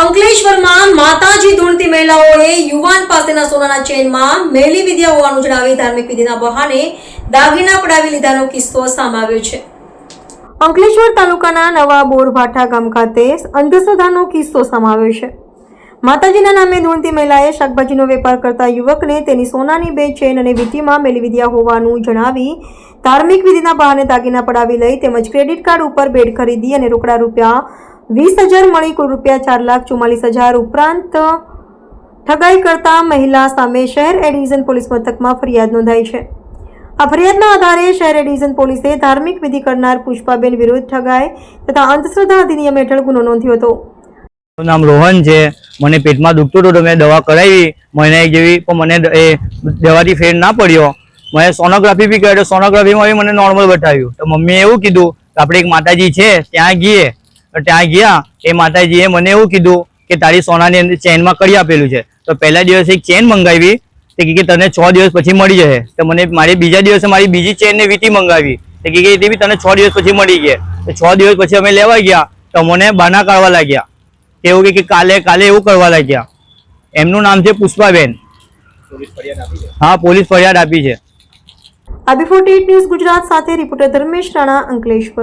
અંકલેશ્વરમાં માતાજી ધૂણતી મહિલાઓએ યુવાન પાસેના સોનાના ચેનમાં મેલી વિદ્યા હોવાનું જણાવી ધાર્મિક વિધિના બહાને દાગીના પડાવી લીધાનો કિસ્સો સામે છે. અંકલેશ્વર તાલુકાના નવા બોરભાઠા ગામ ખાતે અંધશ્રદ્ધાનો કિસ્સો સમાવ્યો છે. માતાજીના નામે ધૂણતી મહિલાએ શાકભાજીનો વેપાર કરતા યુવકને તેની સોનાની બે ચેન અને વીટીમાં મેલી વિદ્યા હોવાનું જણાવી ધાર્મિક વિધિના બહાને દાગીના પડાવી લઈ તેમજ ક્રેડિટ કાર્ડ ઉપર બેડ ખરીદી અને રોકડા રૂપિયા વીસ હજાર મળી કુલ રૂપિયા ચાર લાખ ચુમ્માલીસ હજાર ઉપરાંત ઠગાઈ કરતા મહિલા સામે શહેર એડિવિઝન પોલીસ મથકમાં ફરિયાદ નોંધાઈ છે. આ ફરિયાદના આધારે શહેર એડિવિઝન પોલીસે ધાર્મિક વિધિ કરનાર પુષ્પાબેન વિરુદ્ધ ઠગાઈ તથા અંધશ્રદ્ધા અધિનિયમ હેઠળ ગુનો નોંધ્યો હતો. મારું નામ રોહન છે. મને પેટમાં દુખતું હતું મેં દવા કરાવી. મહિના એક જેવી પણ મને એ દવાથી ફેર ના પડ્યો. મેં સોનોગ્રાફી બી કર્યો સોનોગ્રાફીમાં મને નોર્મલ બતાવ્યું. તો મમ્મીએ એવું કીધું કે આપણે એક માતાજી છે, ત્યાં ગઈએ ત્યાં ગયા એ માતાજીએ મને એવું કીધું કે તારી સોનાની અંદર ચેનમાં કરી આપેલું છે. તો પહેલા દિવસે એક ચેન મંગાવી તે કે તને છ દિવસ પછી મળી જશે. તો મને મારી બીજા દિવસે મારી બીજી ચેન ને વીટી મંગાવી. તે કે તે બી તને છ દિવસ પછી મળી ગયા. તો છ દિવસ પછી અમે લેવા ગયા તો મને બાના કાઢવા લાગ્યા. કે એવું કે કાલે કાલે એવું કરવા લાગ્યા. એમનું નામ છે પુષ્પાબેન. હા પોલીસ ફરિયાદ આપી છે. આબી ફોર્ટી ન્યૂઝ ગુજરાત સાથે રિપોર્ટર ધર્મેશ રાણા અંકલેશ્વર.